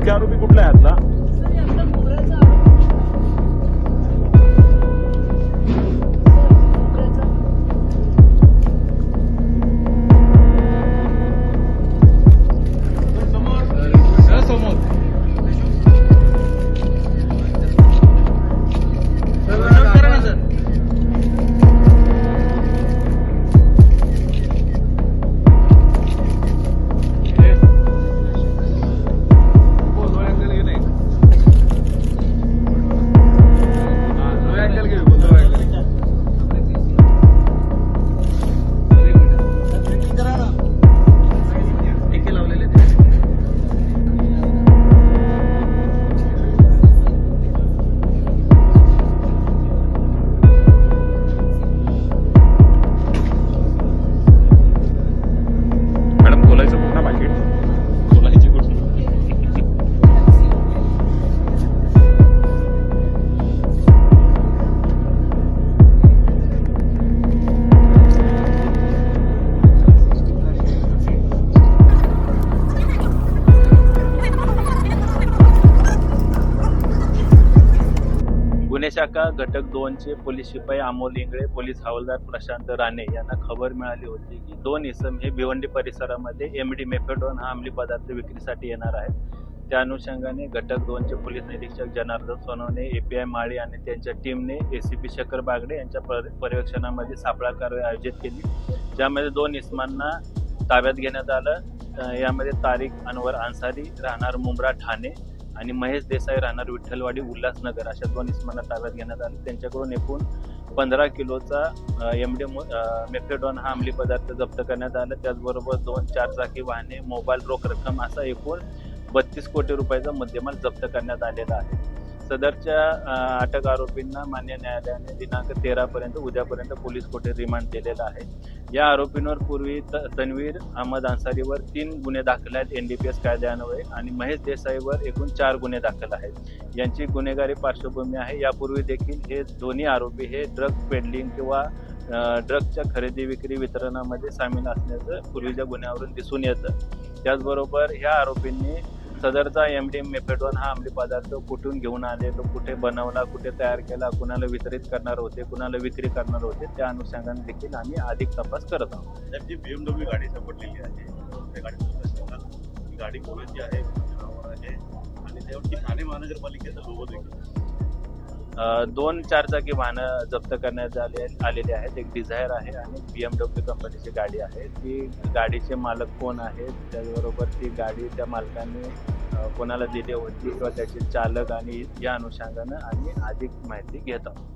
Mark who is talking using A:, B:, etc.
A: मुख्य आरोपी कुठला आहे यातला शाखा घटक दोनचे पोलीस शिपाई अमोल इंगळे पोलीस हवालदार प्रशांत राणे यांना खबर मिळाली होती की दोन इसम हे भिवंडी परिसरामध्ये एम डी मेफेडॉन हा अंमली पदार्थ विक्रीसाठी येणार आहेत. त्या अनुषंगाने घटक दोनचे पोलीस निरीक्षक जनार्दन सोनवणे एपीआय माळी आणि त्यांच्या टीमने एसीपी शंकर बागडे यांच्या पर- पर्यवेक्षणामध्ये सापळा कारवाई आयोजित केली. ज्यामध्ये दोन इसमांना ताब्यात घेण्यात आलं. यामध्ये तारीख अनवर अन्सारी राहणार मुंब्रा ठाणे. आणि महेश देसाई राहणार विठ्ठलवाडी उल्हासनगर अशा दोन इस्मांना ताब्यात घेण्यात आले. त्यांच्याकडून एकूण पंधरा किलोचा एम डी मेफेडॉन हा अंमली पदार्थ जप्त करण्यात आला. त्याचबरोबर दोन चार चाकी वाहने मोबाईल रोख रक्कम असा एकूण बत्तीस कोटी रुपयाचा मुद्देमाल जप्त करण्यात आलेला आहे. सदरच्या अटक आरोपींना मान्य न्यायालयाने दिनांक तेरा पर्यंत उद्यापर्यंत पोलीस कोठे रिमांड दिलेला आहे? या आरोपींवर पूर्वी त- तन्वीर अहमद अन्सारीवर तीन गुन्हे दाखल आहेत एनडीपीएस कायद्यान्वये आणि महेश देसाईवर एकूण चार गुन्हे दाखल आहेत. यांची गुन्हेगारी पार्श्वभूमी आहे. यापूर्वी देखील हे दोन्ही आरोपी हे ड्रग पेडलिंग किंवा ड्रगच्या खरेदी विक्री वितरणामध्ये सामील असण्याचं पूर्वीच्या गुन्ह्यावरून दिसून येतं. त्याचबरोबर ह्या आरोपींनी सदरचा एम डी मेफेडॉन हा अंमली पदार्थ कुठून घेऊन आले तो कुठे बनवला कुठे तयार केला कुणाला वितरित करणार होते कुणाला विक्री करणार होते त्या अनुषंगाने देखील आम्ही अधिक तपास करत आहोत.
B: त्यांची बीएमडब्ल्यू गाडी सापडलेली आहे गाडी कोणाची आहे आहे आणि त्यावरती ठाणे महानगरपालिकेचा लोगो देखील
A: दोन चारचाकी वाहनं जप्त करण्यात आले आलेली आहेत. एक डिझायर आहे आणि बी एम डब्ल्यू कंपनीची गाडी आहे. ती गाडीचे मालक कोण आहेत त्याचबरोबर ती गाडी त्या मालकाने कोणाला दिली होती किंवा त्याचे चालक आणि या अनुषंगानं आम्ही अधिक माहिती घेत आहोत.